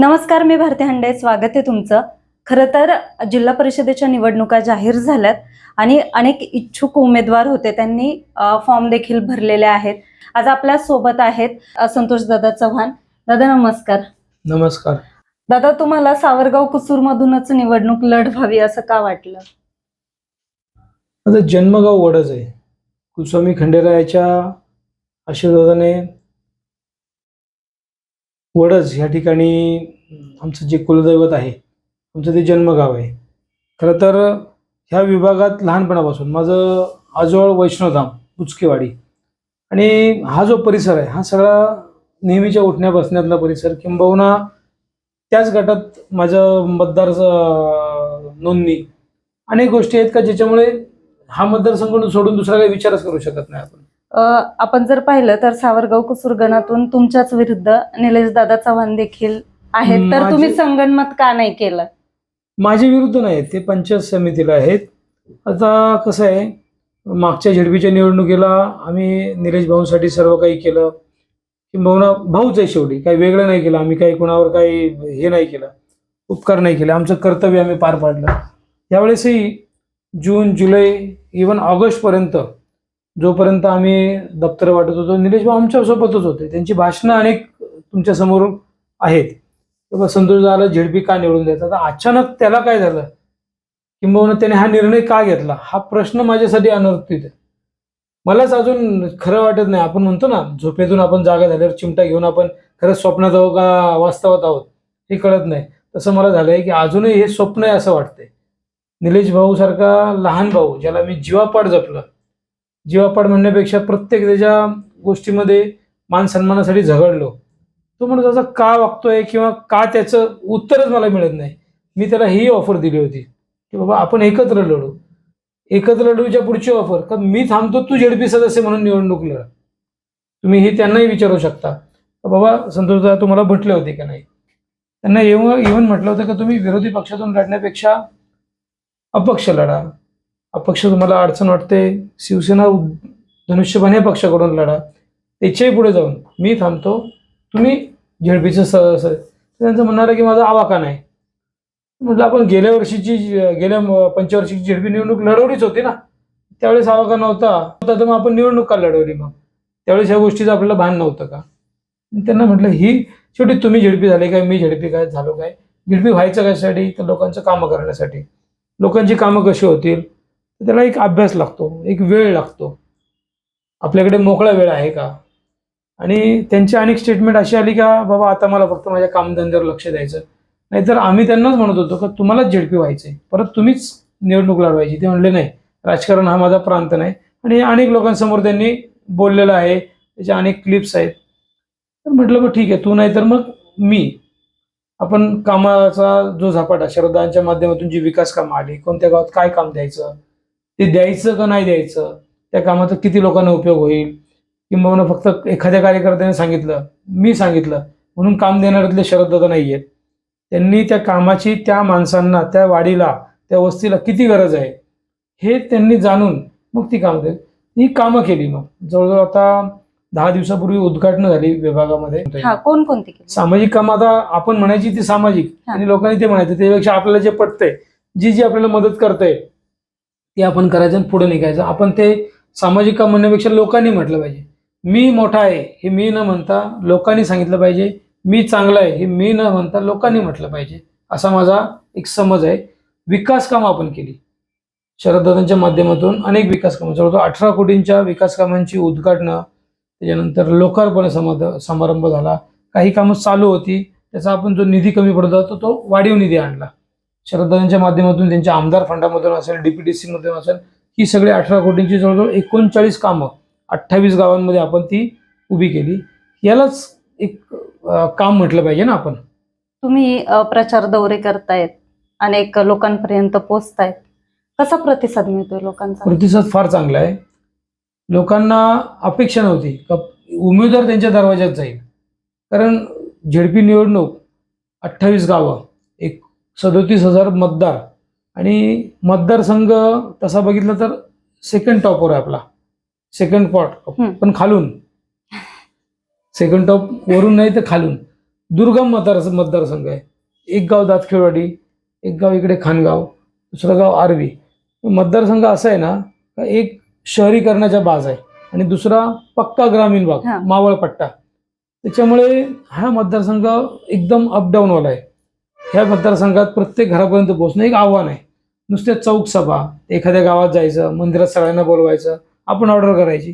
नमस्कार मी भारती हंडे. स्वागत आहे तुमचं. खरं तर जिल्हा परिषदेच्या निवडणुका जाहीर झाल्यात आणि अनेक इच्छुक उमेदवार होते. त्यांनी फॉर्म देखील भरलेले आहेत. आज आपल्यासोबत आहेत संतोष दादा चव्हाण. दादा नमस्कार. नमस्कार. दादा तुम्हाला सावरगाव कुसूर मधूनच निवडणूक लढवावी असं का वाटलं? माझं जन्मगाव वडच आहे. कुस्वामी खंडेरायाच्या आशीर्वादाने वडज ह्या ठिकाणी आमचं जे कुलदैवत आहे आमचं ते जन्मगाव आहे. खरं तर ह्या विभागात लहानपणापासून माझं आजोळ वैष्णवधाम उचकेवाडी आणि हा जो परिसर आहे हा सगळा नेहमीच्या उठण्या बसण्यातला परिसर किंबहुना त्याच गटात माझं मतदार नोंदणी. अनेक गोष्टी आहेत का ज्याच्यामुळे हा मतदारसंघ सोडून दुसरा काही विचारच करू शकत नाही आपण. आपण जर पाहिलं तर सावरगाव कुसूर गणातून तुमच्याच विरुद्ध निलेश दादा चव्हाण देखील आहेत. तर माझे- तुम्ही संगनमत का नाही केलं? माझे विरुद्ध नाही ते पंचायत समितीला आहेत. आता कसं आहे मागच्या झेडपीच्या निवडणुकीला आम्ही निलेश भाऊंसाठी सर्व काही केलं. किंबहुना भाऊच आहे शेवटी. काही वेगळं नाही केलं. आम्ही काही कोणावर काही हे नाही केलं. उपकार नाही केले. आमचं कर्तव्य आम्ही पार पाडलं. यावेळेसही जून जुलै इवन ऑगस्टपर्यंत जोपर्यंत आम्ही दप्तर वाटत होतो निलेश भाऊ आमच्यासोबतच होते. त्यांची भाषणं अनेक तुमच्यासमोर आहेत. किंवा संतोष झाला झेडपी का निवडून द्यायचा? आता अचानक त्याला काय झालं? किंबहुना त्याने हा निर्णय का घेतला? हा प्रश्न माझ्यासाठी अनर्थित आहे. मलाच अजून खरं वाटत नाही. आपण म्हणतो ना झोपेतून आपण जागा झाल्यावर चिमटा घेऊन आपण खरंच स्वप्नात आहोत का वास्तवात आहोत? हे कळत नाही. तसं मला झालंय की अजूनही हे स्वप्न आहे असं वाटतंय. निलेश भाऊ सारखा लहान भाऊ ज्याला मी जीवापाड जपलं जीवापाड म्हणण्यापेक्षा प्रत्येक त्याच्या गोष्टीमध्ये मान सन्मानासाठी झगडलो. तो म्हणत असा का वागतोय किंवा का त्याचं उत्तरच मला मिळत नाही? मी त्याला ही ऑफर दिली होती की बाबा आपण एकत्र लढू. एकत्र लढूच्या पुढची ऑफर का मी थांबतो तू झेडपी सदस्य म्हणून निवडणूक लढा. तुम्ही हे त्यांनाही विचारू शकता. बाबा संतोष दादा तुम्हाला म्हटले होते का नाही? त्यांना येऊन येऊन म्हटलं होतं का तुम्ही विरोधी पक्षातून लढण्यापेक्षा अपक्ष लढा. अपक्ष तुम्हाला अडचण वाटते शिवसेना धनुष्यबाण या पक्षाकडून लढा त्याच्याही पुढे जाऊन मी थांबतो. तुम्ही झेडपीचं स त्यांचं म्हणणार आहे की माझा आवाका नाही. म्हटलं आपण गेल्या वर्षीची गेल्या पंचवर्षीची झेडपी निवडणूक लढवलीच होती ना. त्यावेळेस आवाका नव्हता. होता तर मग आपण निवडणूक का लढवली मग? त्यावेळेस ह्या गोष्टीचं आपल्याला भान नव्हतं का? त्यांना म्हटलं ही शेवटी तुम्ही झेडपी झाले काय? मी झेडपी काय? झालो काय? झेडपी व्हायचं कशासाठी? तर लोकांचं कामं करण्यासाठी. लोकांची कामं कशी होतील? तर त्याला एक अभ्यास लागतो एक वेळ लागतो. आपल्याकडे मोकळा वेळ आहे का? आणि त्यांची अनेक स्टेटमेंट अशी आली का बाबा आता मला फक्त माझ्या कामधंद्यावर लक्ष द्यायचं नाहीतर आम्ही त्यांनाच म्हणत होतो का तुम्हालाच झेडपी व्हायचंय. परत तुम्हीच निवडणूक लढवायची. ते म्हणले नाही राजकारण हा माझा प्रांत नाही. आणि अनेक लोकांसमोर त्यांनी बोललेलं आहे. त्याच्या अनेक क्लिप्स आहेत. तर म्हटलं मग ठीक आहे. तू नाही तर मग मी. आपण कामाचा जो झपाटा श्रद्धांच्या माध्यमातून जी विकास कामं आली कोणत्या गावात काय काम द्यायचं? ते द्यायचं का नाही द्यायचं त्या कामाचा किती लोकांना उपयोग होईल? किंबहुना फक्त एखाद्या कार्यकर्त्याने सांगितलं मी सांगितलं म्हणून काम देणाऱ्यातले शरददादा नाही आहेत त्यांनी त्या कामाची त्या माणसांना त्या वाडीला त्या वस्तीला किती गरज आहे हे त्यांनी जाणून मग ती कामं केली. ही कामं केली मग. जवळजवळ आता दहा दिवसापूर्वी उद्घाटन झाली विभागामध्ये. हा कोण कोणती केली? सामाजिक काम आता आपण म्हणायची ती सामाजिक. आणि लोकांनी ते म्हणायचं त्यापेक्षा आपल्याला जे पटतंय जी जी आपल्याला मदत करते ते आपण करायचं आणि पुढे निघायचं. आपण ते सामाजिक काम म्हणण्यापेक्षा लोकांनी म्हटलं पाहिजे. मी मोठा आहे हे मी न म्हणता लोकांनी सांगितलं पाहिजे. मी चांगला आहे हे मी न म्हणता लोकांनी म्हटलं पाहिजे. असा माझा एक समज आहे. विकास कामं आपण केली. शरददादांच्या माध्यमातून अनेक विकास कामं. जवळजवळ अठरा कोटींच्या विकास कामांची उद्घाटनं त्याच्यानंतर लोकार्पण समाध समारंभ झाला. काही कामं चालू होती. त्याचा आपण जो निधी कमी पडत होता तो वाढीव निधी आणला. शरददादांच्या माध्यमातून त्यांच्या आमदार फंडामधून असेल डीपीडीसी मधून असेल ही सगळी अठरा कोटींची जवळजवळ एकोणचाळीस कामं अठ्ठावीस गावांमध्ये आपण ती उभी केली. यालाच एक काम म्हटलं पाहिजे ना आपण. तुम्ही प्रचार दौरे करतायत अनेक लोकांपर्यंत पोचतायत. कसा प्रतिसाद मिळतोय लोकांचा? प्रतिसाद फार चांगला आहे. लोकांना अपेक्षा नव्हती का उमेदवार त्यांच्या दरवाज्यात जाईल. कारण झेडपी निवडणूक अठ्ठावीस गावं सदोतीस हजार मतदार. आणि मतदारसंघ तसा बघितला तर सेकंड टॉपवर आहे आपला. Second pot. पण खालून. सेकंड टॉप वरून नाही तर खालून. दुर्गम मतदार मतदारसंघ आहे. एक गाव दातखेडवाडी एक गाव इकडे खानगाव दुसरं गाव आर्वी. मतदारसंघ असा आहे ना का एक शहरीकरणाच्या बाज आहे आणि दुसरा पक्का ग्रामीण भाग हा. मावळ पट्टा त्याच्यामुळे हा मतदारसंघ एकदम अपडाऊनवाला आहे. ह्या मतदारसंघात प्रत्येक घरापर्यंत पोहोचणं एक आव्हान आहे. नुसत्या चौक सभा एखाद्या गावात जायचं मंदिरात सगळ्यांना बोलवायचं आपण ऑर्डर करायची.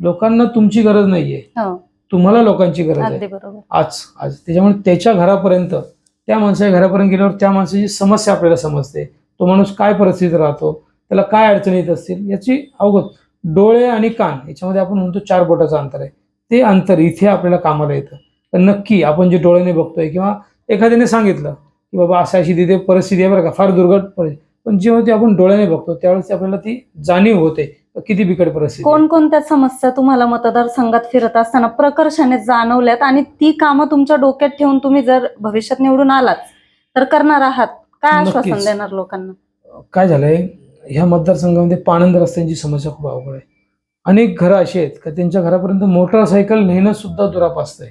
लोकांना तुमची गरज नाहीये. हो. तुम्हाला लोकांची गरज आहे. आज आज. त्याच्यामुळे त्याच्या घरापर्यंत त्या माणसाच्या घरापर्यंत गेल्यावर त्या माणसाची समस्या आपल्याला समजते. तो माणूस काय परिस्थितीत राहतो त्याला काय अडचणी येत असतील याची अवगत डोळे आणि कान याच्यामध्ये आपण म्हणतो चार बोटाचं अंतर आहे. ते अंतर इथे आपल्याला कामाला येतं. तर नक्की आपण जे डोळ्याने बघतोय किंवा एखाद्याने सांगितलं की बाबा अशा अशी तिथे परिस्थिती आहे बरं का फार दुर्घट परिस्थिती. पण जेव्हा ते आपण डोळ्याने बघतो त्यावेळेस आपल्याला ती जाणीव होते किती बिकट परिस्थिती. कोणकोणत्या समस्या तुम्हाला मतदारसंघात फिरत असताना प्रकर्षाने जाणवल्यात आणि ती कामं तुमच्या डोक्यात ठेवून तुम्ही जर भविष्यात निवडून आलात तर करणार आहात? काय आश्वासन. देणार लोकांना? काय झालंय ह्या मतदारसंघामध्ये पाणंद रस्त्यांची समस्या खूप अवघड आहे. अनेक घरं अशी आहेत का त्यांच्या घरापर्यंत मोटरसायकल नेणं सुद्धा दुरापास्त आहे.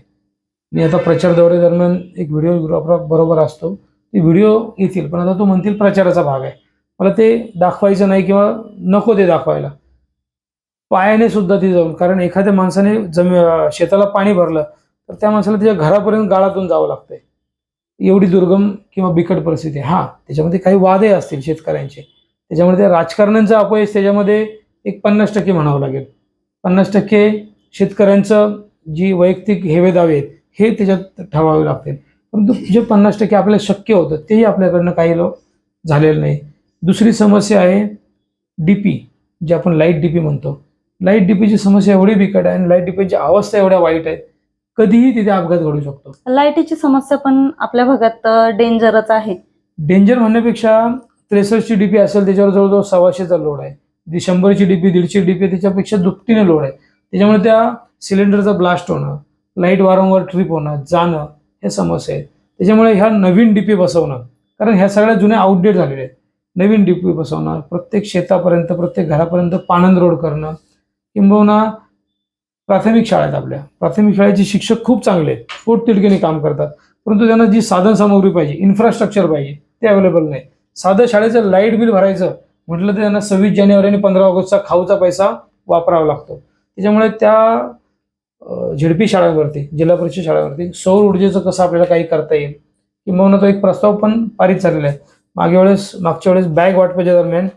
मी आता प्रचार दौरे दरम्यान एक व्हिडिओ बरोबर असतो. ते व्हिडिओ येतील पण आता तो म्हणतील प्रचाराचा भाग आहे. मला ते दाखवायचं नाही किंवा नको ते दाखवायला. पायाने सुद्धा ती जाऊन कारण एखाद्या माणसाने जमी शेताला पाणी भरलं तर त्या माणसाला त्याच्या घरापर्यंत गाळातून जावं लागतंय. एवढी दुर्गम किंवा बिकट परिस्थिती हां हा त्याच्यामध्ये काही वादही असतील शेतकऱ्यांचे. त्याच्यामध्ये त्या राजकारण्यांचा अपयश त्याच्यामध्ये एक पन्नास टक्के म्हणावं लागेल. पन्नास टक्के शेतकऱ्यांचं जी वैयक्तिक हेवेदावे आहेत हे त्याच्यात ठरवावे लागतील. परंतु जे पन्नास टक्के आपल्याला शक्य होतं तेही आपल्याकडनं काही लोक झालेलं नाही. दुसरी समस्या आहे डीपी जे आपण लाइट डीपी म्हणतो. लाइट डीपीची समस्या एवढी बिकट आहे आणि लाइट डीपीची अवस्था एवढ्या वाईट आहे कधीही तिथे अपघात घडू शकतो. लाईटीची समस्या पण आपल्या भागात डेंजरच आहे. डेंजर म्हणण्यापेक्षा त्रेसष्टची डीपी असेल त्याच्यावर जवळजवळ सव्वाशेचा लोड आहे. जी शंभरची डीपी दीडशे डीपी त्याच्यापेक्षा दुपटीने लोड आहे. त्याच्यामुळे त्या सिलेंडरचा ब्लास्ट होणं लाइट वारंवार ट्रिप होणं जाणं हे समस्या आहेत. त्याच्यामुळे ह्या नवीन डी पी बसवणं कारण ह्या सगळ्या जुन्या आउटडेट झालेल्या आहेत. नवीन डी पी बसवणं प्रत्येक शेतापर्यंत प्रत्येक घरापर्यंत पाणंद रोड करणं किंबहुना प्राथमिक शाळेत आपल्या. प्राथमिक शाळेचे शिक्षक खूप चांगले आहेत. पोटतिडकीने काम करतात. परंतु त्यांना जी साधन सामग्री पाहिजे इन्फ्रास्ट्रक्चर पाहिजे ते अवेलेबल नाही. साधं शाळेचं लाइट बिल भरायचं म्हटलं तर त्यांना सव्वीस जानेवारी आणि पंधरा ऑगस्टचा खाऊचा पैसा वापरावा लागतो. त्याच्यामुळे त्या झेडपी शाळांवरती जिल्हा परिषद शाळांवरती सौर ऊर्जेचं कसं आपल्याला काही करता येईल किंवा तो एक प्रस्ताव पण पारित झालेला आहे. मागे वेळेस मागच्या वेळेस बॅग वाटपाच्या दरम्यान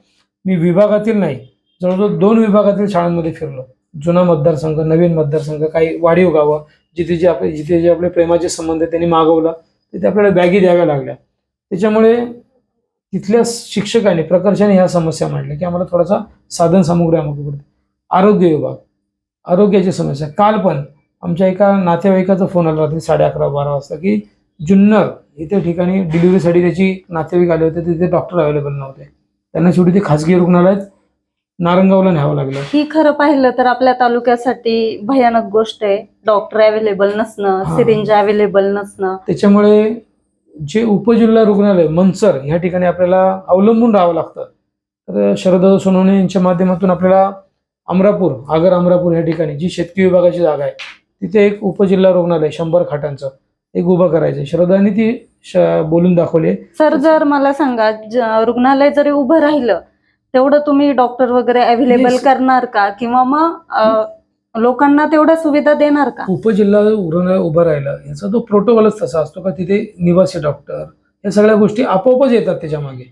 मी विभागातील नाही जवळजवळ दोन विभागातील शाळांमध्ये फिरलो. जुना मतदारसंघ नवीन मतदारसंघ काही वाढीव गावं जिथे जे आपले जिथे जे आपले प्रेमाचे संबंध आहेत, त्यांनी मागवला तिथे आपल्याला बॅगी द्याव्या लागल्या. त्याच्यामुळे तिथल्या शिक्षकांनी प्रकर्षाने ह्या समस्या मांडल्या की आम्हाला थोडासा साधन सामुग्री आम्हाला पडते आरोग्य विभाग. आरोग्याची समस्या. काल पण आमच्या एका नातेवाईकाचा फोन आला रात्री साडे अकरा बारा वाजता की जुन्नर इथे ठिकाणी डिलिव्हरीसाठी त्याची नातेवाईक आले होते तिथे डॉक्टर अवेलेबल नव्हते. त्यांना शेवटी ते खासगी रुग्णालयात नारंगावला न्यावं लागलं. ही खरं पाहिलं तर आपल्या तालुक्यासाठी भयानक गोष्ट आहे. डॉक्टर अवेलेबल नसणं हा. सिरिंज अवेलेबल नसणं. त्याच्यामुळे जे उपजिल्हा रुग्णालय मनसर ह्या ठिकाणी आपल्याला अवलंबून राहावं लागतं. तर शरददादा सोनवणे यांच्या माध्यमातून आपल्याला अमरापूर आगर अमरापूर ह्या ठिकाणी जी शेतकी विभागाची जागा आहे तिथे एक उपजिल्हा रुग्णालय शंभर खाटांचं एक उभं करायचं शरदांनी ती बोलून दाखवली सर जर मला सांगा रुग्णालय जरी उभं राहिलं तेवढं तुम्ही डॉक्टर वगैरे अवेलेबल. करणार का? किंवा मग लोकांना तेवढ्या सुविधा देणार का? उपजिल्हा रुग्णालय उभं राहिलं याचा तो प्रोटोकॉलच तसा असतो का तिथे निवासी डॉक्टर या सगळ्या गोष्टी आपोआपच येतात त्याच्यामागे.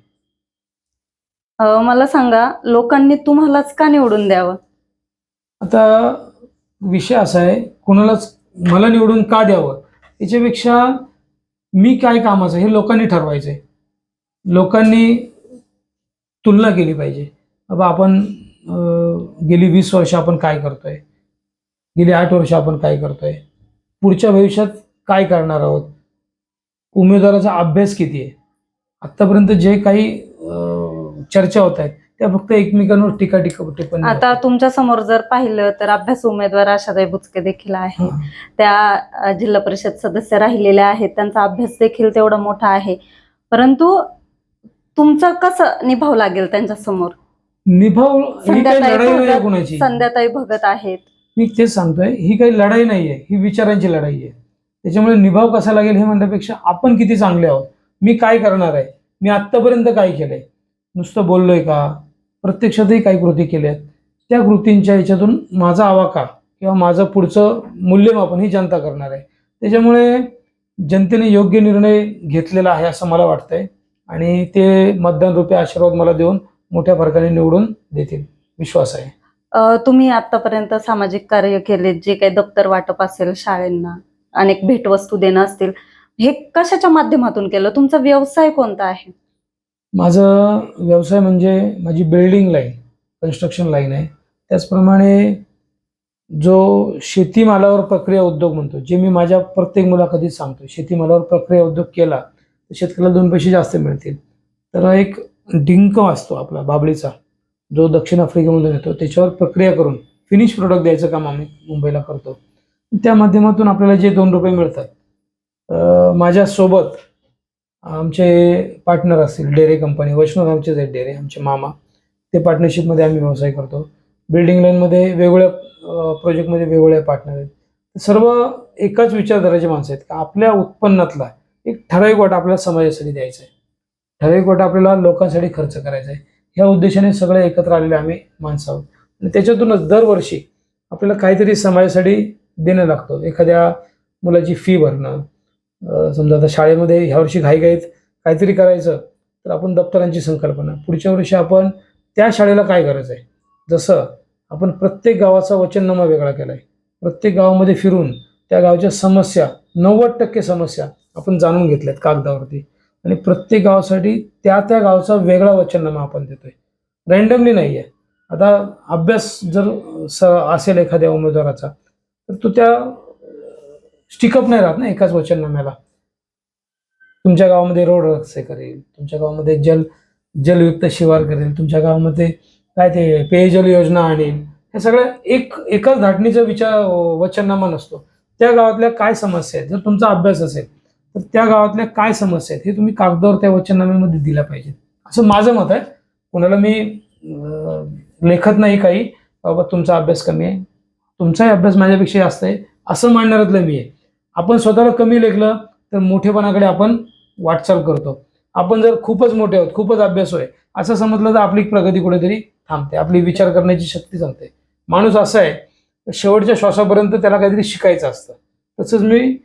मला सांगा लोकांनी तुम्हालाच का निवडून द्यावं? आता विषय असा आहे कोणालाच मला निवडून का द्यावं? याच्यापेक्षा मी काय कामाचं हे लोकांनी ठरवायचं आहे लोकांनी तुलना केली पाहिजे. बाबा आपण गेली वीस वर्ष आपण काय करतोय? गेली आठ वर्ष आपण काय करतोय? पुढच्या भविष्यात काय करणार आहोत? उमेदवाराचा अभ्यास किती आहे? आत्तापर्यंत जे काही चर्चा होत आहेत त्या फक्त एकमेकांवर टीका टीका टिप्पणी आता तुमच्यासमोर जर पाहिलं तर अभ्यास उमेदवार आशाताई बुचके देखील आहे. त्या जिल्हा परिषद सदस्य राहिलेल्या आहेत. त्यांचा अभ्यास देखील तेवढा मोठा आहे. परंतु तुमचं कसं निभाव लागेल त्यांच्यासमोर? निभाव ही कोणाची. संध्याताई भगत आहेत. मी तेच सांगतोय ही काही लढाई नाहीये. ही विचारांची लढाई आहे. त्याच्यामुळे निभाव कसा लागेल हे म्हणण्यापेक्षा आपण किती चांगले आहोत. मी काय करणार आहे? मी आत्तापर्यंत काय केलंय? नुसतं बोललोय का? प्रत्यक्षातही काही कृती केल्या आहेत त्या कृतींच्या ह्याच्यातून माझा आवाका किंवा माझं पुढचं मूल्यमापन ही जनता करणार आहे. त्याच्यामुळे जनतेने योग्य निर्णय घेतलेला आहे असं मला वाटतंय. आणि ते मतदान रूपी आशीर्वाद मला देऊन मोठ्या फरकाने निवडून देतील. विश्वास आहे. तुम्ही आतापर्यंत सामाजिक कार्य केले जे काही दप्तर वाटप असेल शाळेंना अनेक भेटवस्तू देणं असतील हे कशाच्या माध्यमातून केलं? तुमचा व्यवसाय कोणता आहे? माझं व्यवसाय म्हणजे माझी बिल्डिंग लाईन कन्स्ट्रक्शन लाईन आहे. त्याचप्रमाणे जो शेतीमालावर प्रक्रिया उद्योग म्हणतो जे मी माझ्या प्रत्येक मुलाखतीत सांगतो शेतीमालावर प्रक्रिया उद्योग केला तर शेतकऱ्याला दोन पैसे जास्त मिळतील. तर एक डिंक असतो आपला बाबळीचा जो दक्षिण आफ्रिकेमधून येतो त्याच्यावर प्रक्रिया करून फिनिश प्रोडक्ट द्यायचं काम आम्ही मुंबईला करतो. त्या माध्यमातून आपल्याला जे दोन रुपये मिळतात माझ्यासोबत आमचे पार्टनर असतील डेअरी कंपनी वैष्णव आमचेच आहेत डेअरी आमचे मामा ते पार्टनरशिपमध्ये आम्ही व्यवसाय करतो. बिल्डिंग लाईनमध्ये वेगवेगळ्या प्रोजेक्टमध्ये वेगवेगळे पार्टनर आहेत. सर्व एकाच विचारधाराचे माणसं आहेत. का आपल्या उत्पन्नातला एक ठराविक वाटा आपल्याला समाजासाठी द्यायचा आहे. ठराविक वाटा आपल्याला लोकांसाठी खर्च करायचा आहे. ह्या उद्देशाने सगळे एकत्र आलेले आम्ही माणसं आहोत. आणि त्याच्यातूनच दरवर्षी आपल्याला काहीतरी समाजासाठी देणं लागतं. एखाद्या मुलाची फी भरणं समजा आता शाळेमध्ये ह्या वर्षी घाईघाईत काहीतरी करायचं तर आपण दप्तरांची संकल्पना. पुढच्या वर्षी आपण त्या शाळेला काय करायचं आहे? जसं आपण प्रत्येक गावाचा वचननामा वेगळा केला आहे प्रत्येक गावामध्ये फिरून त्या गावच्या समस्या नव्वद टक्के समस्या आपण जाणून घेतल्यात कागदावरती. आणि प्रत्येक गावासाठी त्या त्या गावचा वेगळा वचननामा आपण देतोय. रँडमली नाही आहे आता अभ्यास जर स असेल एखाद्या उमेदवाराचा तर तो त्या स्टिकअप नाही राहत ना एकाच वचननाम्याला तुमच्या गावामध्ये रोड रस्ते करेल तुमच्या गावामध्ये जल जलयुक्त शिवार करेल तुमच्या गावामध्ये काय ते पेयजल योजना आणेल. हे सगळं एक एकाच धाटणीचा विचार वचननामा नसतो. त्या गावातल्या काय समस्या आहेत? जर तुमचा अभ्यास असेल तर त्या गावातल्या काय समस्या आहेत हे तुम्ही कागदावर त्या वचननाम्यामध्ये दिल्या पाहिजेत असं माझं मत आहे. कोणाला मी लेखत नाही काही. बाबा तुमचा अभ्यास कमी आहे. तुमचाही अभ्यास माझ्यापेक्षा जास्त आहे. असं मांडणाऱ्यातलं मी आहे. आपण स्वतःला कमी लेखलं तर मोठेपणाकडे आपण वाटचाल करतो. आपण जर खूपच मोठे आहोत खूपच अभ्यास होय असं समजलं तर आपली प्रगती कुठेतरी थांबते. आपली विचार करण्याची शक्ती थांबते माणूस असा आहे शेवटच्या श्वासापर्यंत त्याला काहीतरी शिकायचं असतं. तसंच मी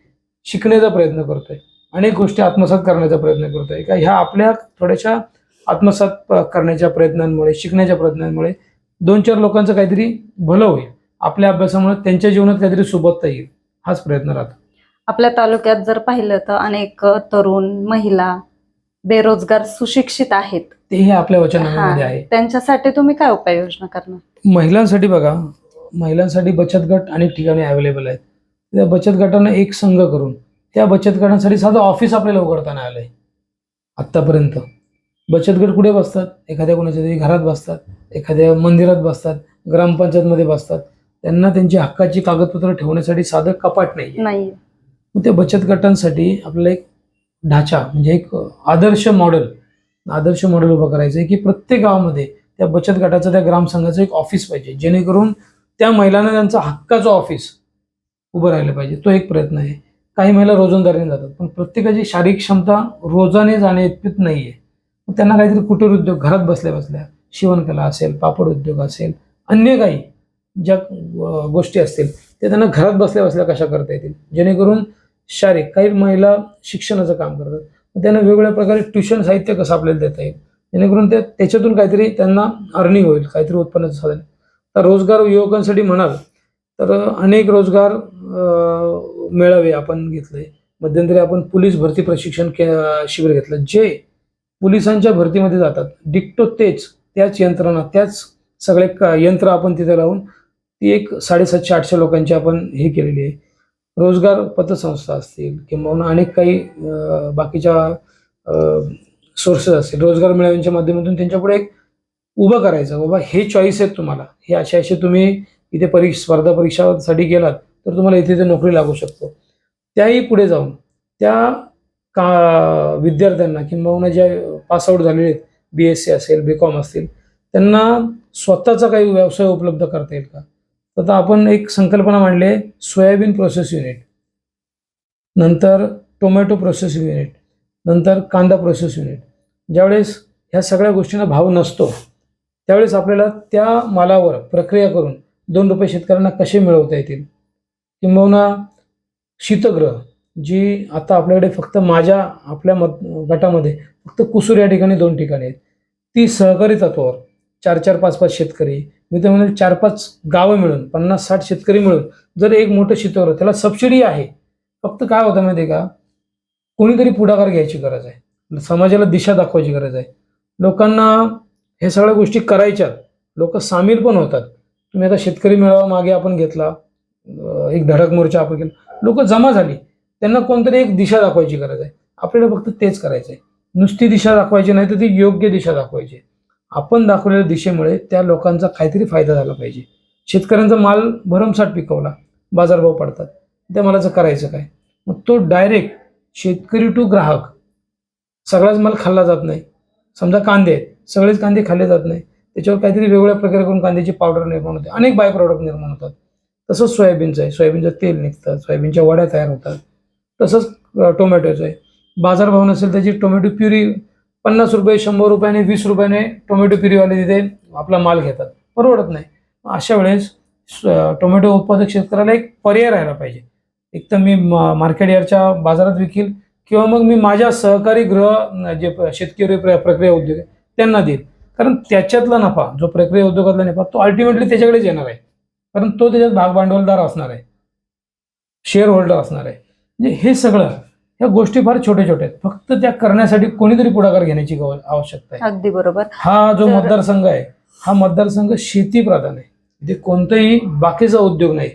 शिकण्याचा प्रयत्न करतोय. अनेक गोष्टी आत्मसात करण्याचा प्रयत्न करतोय. का ह्या आपल्या थोड्याशा आत्मसात प- करण्याच्या प्रयत्नांमुळे शिकण्याच्या प्रयत्नांमुळे दोन चार लोकांचं काहीतरी भलं होईल. आपल्या अभ्यासामुळे त्यांच्या जीवनात काहीतरी सोबतता येईल. हाच प्रयत्न राहतो. आपल्या तालुक्यात जर पाहिलं तर अनेक तरुण महिला बेरोजगार सुशिक्षित आहेत. तेही आपल्या वचनामध्ये आहे. त्यांच्यासाठी तुम्ही काय उपाययोजना करणार? महिलांसाठी बघा महिलांसाठी बचत गट अनेक ठिकाणी अवेलेबल आहेत. त्या बचत गटांना एक संघ करून त्या बचत गटांसाठी साधं ऑफिस आपल्याला उघडताना आलंय. आत्तापर्यंत. बचत गट कुठे बसतात? एखाद्या कोणाच्या तरी घरात बसतात एखाद्या मंदिरात बसतात ग्रामपंचायतमध्ये बसतात. त्यांना त्यांची हक्काची कागदपत्र ठेवण्यासाठी साधं कपाट नाही नाही मग त्या बचत गटांसाठी आपल्याला एक ढाचा म्हणजे एक आदर्श मॉडेल आदर्श मॉडेल उभं करायचं आहे की प्रत्येक गावामध्ये त्या बचत गटाचं त्या ग्रामसंघाचं एक ऑफिस पाहिजे जेणेकरून त्या महिलांना त्यांचा हक्काचं ऑफिस उभं राहिलं पाहिजे. तो एक प्रयत्न आहे. काही महिला रोजंदारीने जातात पण प्रत्येकाची शारीरिक क्षमता रोजाने जाणे इतपत नाही आहे मग त्यांना काहीतरी कुटीर उद्योग घरात बसल्या बसल्या शिवणकला असेल पापड उद्योग असेल अन्य काही ज्या गोष्टी असतील ते त्यांना घरात बसल्या बसल्या कशा करता येतील? जेणेकरून शारीरिक. काही महिला शिक्षणाचं काम करतात. मग त्यांना वेगवेगळ्या प्रकारे ट्युशन साहित्य कसं आपल्याला देता येईल? जेणेकरून ते त्याच्यातून काहीतरी त्यांना अर्निंग होईल काहीतरी उत्पन्नाचं साधन. तर रोजगार युवकांसाठी म्हणाल तर अनेक रोजगार मेळावे आपण घेतले. मध्यंतरी आपण पोलीस भरती प्रशिक्षण के शिबिर घेतलं. जे पोलिसांच्या भरतीमध्ये जातात. डिक्टो तेच त्याच यंत्रणा त्याच सगळे क- यंत्र आपण तिथे लावून ती एक साडेसातशे आठशे लोकांची आपण हे केलेली आहे. रोजगार पतसंस्था असतील किंवा अनेक काही बाकीच्या सोर्सेस असतील. रोजगार मेळाव्यांच्या माध्यमातून त्यांच्यापुढे एक उभं करायचं. बाबा हे चॉईस आहेत तुम्हाला. हे असे असे तुम्ही इथे परीक्षा स्पर्धा परीक्षासाठी गेलात तर तुम्हाला इथे इथे नोकरी लागू शकतो. त्याही पुढे जाऊन त्या का विद्यार्थ्यांना किंबहुना ज्या पासआउट झालेले आहेत बी एस सी असेल बी कॉम असतील त्यांना स्वतःचा काही व्यवसाय उपलब्ध करता येईल का? तर आता आपण एक संकल्पना मांडली आहे सोयाबीन प्रोसेस युनिट नंतर टोमॅटो प्रोसेस युनिट नंतर कांदा प्रोसेस युनिट ज्यावेळेस ह्या सगळ्या गोष्टींना भाव नसतो त्यावेळेस आपल्याला त्या मालावर प्रक्रिया करून दोन रुपये शेतकऱ्यांना कसे मिळवता येतील? किंबहुना शीतगृह जी आता आपल्याकडे फक्त माझ्या आपल्या मत गटामध्ये फक्त कुसूर या ठिकाणी दोन ठिकाणी आहेत. ती सहकारी तत्वावर चार चार पाच पाच शेतकरी मी तर म्हणेल चार पाच गावं मिळून पन्नास साठ शेतकरी मिळून जर एक मोठं शीतगृह त्याला सबसिडी आहे. फक्त काय होतं माहिती आहे का? कोणीतरी पुढाकार घ्यायची गरज आहे. समाजाला दिशा दाखवायची गरज आहे. लोकांना हे सगळ्या गोष्टी करायच्या. लोक सामील पण होतात. तुम्ही आता शेतकरी मेळावा मागे आपण घेतला एक धडक मोर्चा आपण केला. लोक जमा झाली. त्यांना कोणतरी एक दिशा दाखवायची गरज आहे. आपल्याला फक्त तेच करायचं आहे नुसती दिशा दाखवायची नाही तर ती योग्य दिशा दाखवायची. आपण दाखवलेल्या दिशेमुळे त्या लोकांचा काहीतरी फायदा झाला पाहिजे. शेतकऱ्यांचा माल भरमसाठ पिकवला बाजारभाव पडतात. त्या मालाचं करायचं काय? मग तो डायरेक्ट शेतकरी टू ग्राहक. सगळाच माल खाल्ला जात नाही. समजा कांदे आहेत सगळेच कांदे खाल्ले जात नाही. त्याच्यावर काहीतरी वेगवेगळ्या प्रकारे करून कांद्याची पावडर निर्माण होते. अनेक बाय प्रॉडक्ट निर्माण होतात. तसंच सोयाबीनचं आहे. सोयाबीनचं तेल निघतं सोयाबीनच्या वड्या तयार होतात. तसंच टोमॅटोचं आहे. बाजारभाव नसेल त्याची टोमॅटो प्युरी पन्नास रुपये शंभर रुपयाने वीस रुपयाने टोमॅटो पिरीवाले तिथे आपला माल घेतात. परवडत नाही. अशा वेळेस टोमॅटो उत्पादक शेतकऱ्याला एक पर्याय राहायला पाहिजे. एक तर मी मार्केट यार्डच्या बाजारात विकील किंवा मग मी माझ्या सहकारी गृह जे शेतकरी प्र- प्रक्रिया उद्योग आहे त्यांना देईल. कारण त्याच्यातला नफा जो प्रक्रिया उद्योगातला नफा तो अल्टिमेटली त्याच्याकडेच येणार आहे. कारण तो त्याच्यात भाग भांडवलदार असणार आहे. शेअर होल्डर असणार आहे. म्हणजे हे सगळं ह्या गोष्टी फार छोट्या छोट्या आहेत. फक्त त्या करण्यासाठी कोणीतरी पुढाकार घेण्याची आवश्यकता आहे. अगदी बरोबर. हा जो मतदारसंघ आहे हा मतदारसंघ शेती प्रधान आहे. इथे कोणताही बाकीचा उद्योग नाही.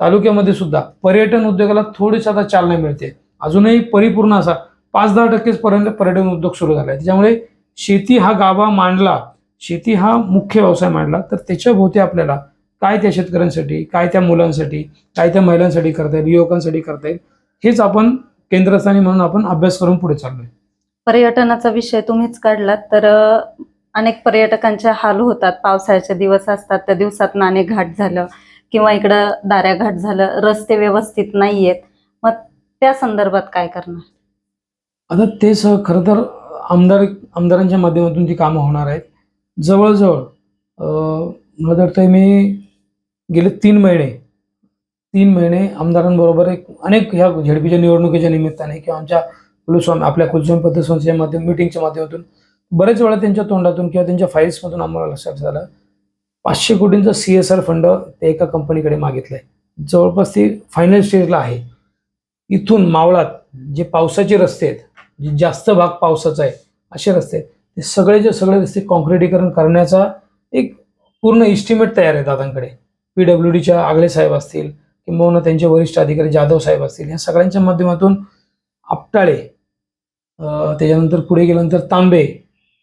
तालुक्यामध्ये सुद्धा पर्यटन उद्योगाला थोडीशी आता चालना मिळते. अजूनही परिपूर्ण असा पाच दहा टक्केच पर्यंत पर्यटन उद्योग सुरू झाला आहे. त्याच्यामुळे शेती हा गाभा मांडला शेती हा मुख्य व्यवसाय मांडला तर त्याच्या भोवती आपल्याला काय त्या शेतकऱ्यांसाठी काय त्या मुलांसाठी काय त्या महिलांसाठी करता येईल युवकांसाठी करता येईल हेच आपण केंद्रस्थानी म्हणून आपण अभ्यास करून पुढे चाललोय. पर्यटनाचा विषय तुम्हीच काढलात तर अनेक पर्यटकांचे हाल होतात. पावसाळ्याचे दिवस असतात त्या दिवसात नाणे घाट झालं किंवा इकडं दाऱ्या घाट झालं रस्ते व्यवस्थित नाहीयेत. मग त्या संदर्भात काय करणार? आता ते खरं तर आमदार आमदारांच्या माध्यमातून ती कामं होणार आहेत. जवळजवळ मला वाटतं मी गेले तीन महिने तीन महिने आमदारांबरोबर एक अनेक ह्या झेडपीच्या निवडणुकीच्या निमित्ताने किंवा आमच्या कुलस्वामी आपल्या कुलस्वामी पद्धतसंस्थेच्या माध्यम मिटिंगच्या माध्यमातून बरेच वेळा त्यांच्या तोंडातून किंवा त्यांच्या फाईल्समधून आम्हाला लक्षात झालं. पाचशे कोटींचा सी एस आर फंड ते एका कंपनीकडे मागितलं आहे जवळपास ती फायनल स्टेजला आहे. इथून मावळात जे पावसाचे रस्ते आहेत जे जास्त भाग पावसाचा आहे असे रस्ते आहेत ते सगळेचे सगळे रस्ते कॉन्क्रिटीकरण करण्याचा एक पूर्ण इस्टिमेट तयार आहे दादांकडे. पी डब्ल्यू डीच्या आगळे साहेब असतील किंबहुना त्यांचे वरिष्ठ अधिकारी जाधव साहेब असतील या सगळ्यांच्या माध्यमातून आपटाळे त्याच्यानंतर पुढे गेल्यानंतर तांबे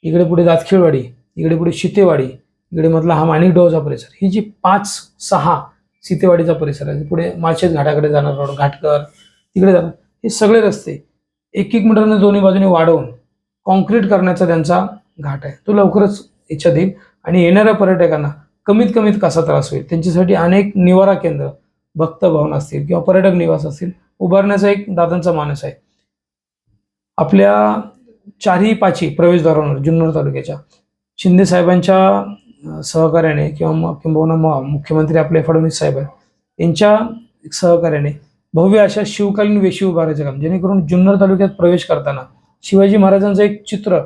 इकडे पुढे दातखेळवाडी इकडे पुढे शितेवाडी इकडे मधला हा माणिकडोचा परिसर. ही जी पाच सहा सीतेवाडीचा परिसर आहे पुढे माळशेज घाटाकडे जाणार रोड घाटकर तिकडे जाणार हे सगळे रस्ते एक एक मीटरने दोन्ही बाजूने वाढवून कॉन्क्रीट करण्याचा त्यांचा घाट आहे. तो लवकरच इच्छा देईल. आणि येणाऱ्या पर्यटकांना कमीत कमीत कसा त्रास होईल? त्यांच्यासाठी अनेक निवारा केंद्र भक्त भवन असतील किंवा पर्यटक निवास असतील उभारण्याचा एक दादांचा मानस आहे. आपल्या चारही पाची प्रवेशद्वारांवर जुन्नर तालुक्याच्या शिंदे साहेबांच्या सहकार्याने किंवा किंबहुना मुख्यमंत्री आपले फडणवीस साहेब आहेत यांच्या सहकार्याने भव्य अशा शिवकालीन वेशी उभारायचं काम जेणेकरून जुन्नर तालुक्यात प्रवेश करताना शिवाजी महाराजांचं एक चित्र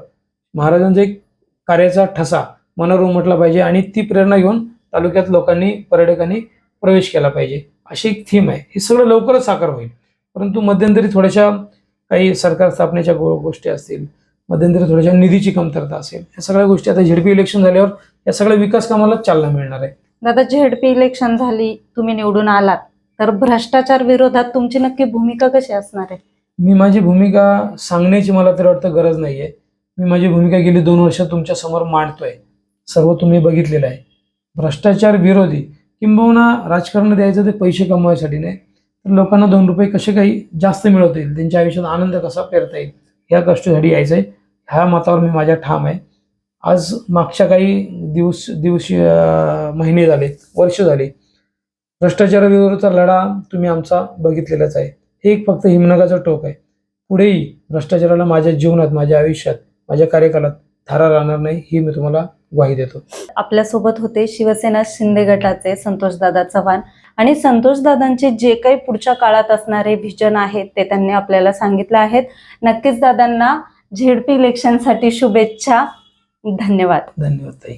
महाराजांचा एक कार्याचा ठसा मनावर उमटला पाहिजे आणि ती प्रेरणा घेऊन तालुक्यात लोकांनी पर्यटकांनी प्रवेश केला पाहिजे. अशी एक थीम आहे. हे सगळं लवकरच साकार होईल. परंतु मध्यंतरी थोड्याशा काही सरकार स्थापनेच्या गो गोष्टी असतील मध्यंतरी थोड्याशा निधीची कमतरता असेल या सगळ्या गोष्टी आता झेडपी इलेक्शन झाल्यावर या सगळ्या विकास कामाला चालना मिळणार आहे. दादा झेडपी इलेक्शन झाली तुम्ही निवडून आलात तर भ्रष्टाचार विरोधात तुमची नक्की भूमिका कशी असणार आहे? मी माझी भूमिका सांगण्याची मला तर वाटतं गरज नाही आहे मी माझी भूमिका गेली दोन वर्ष तुमच्यासमोर मांडतोय. सर्व तुम्ही बघितलेलं आहे. भ्रष्टाचार विरोधी किंबहुना राजकारण द्यायचं ते पैसे कमवायसाठी नाही. तर लोकांना दोन रुपये कसे काही जास्त मिळवता येईल? त्यांच्या आयुष्यात आनंद कसा पेरता येईल? ह्या कष्टासाठी यायचं आहे ह्या मतावर मी माझ्या ठाम आहे. आज मागच्या काही दिवस दिवस महिने झाले वर्ष झाले. भ्रष्टाचाराविरोधाचा लढा तुम्ही आमचा बघितलेलाच आहे. हे एक फक्त हिमनगाचं टोक आहे. पुढेही भ्रष्टाचाराला माझ्या जीवनात माझ्या आयुष्यात माझ्या कार्यकालात थारा राहणार नाही ही मी तुम्हाला ग्वाही देतो. आपल्यासोबत होते शिवसेना शिंदे गटाचे संतोषदादा चव्हाण. आणि संतोषदादांचे जे काही पुढच्या काळात असणारे व्हिजन आहेत ते त्यांनी आपल्याला सांगितले आहेत. नक्कीच दादांना झेडपी इलेक्शनसाठी शुभेच्छा. धन्यवाद. धन्यवाद ताई.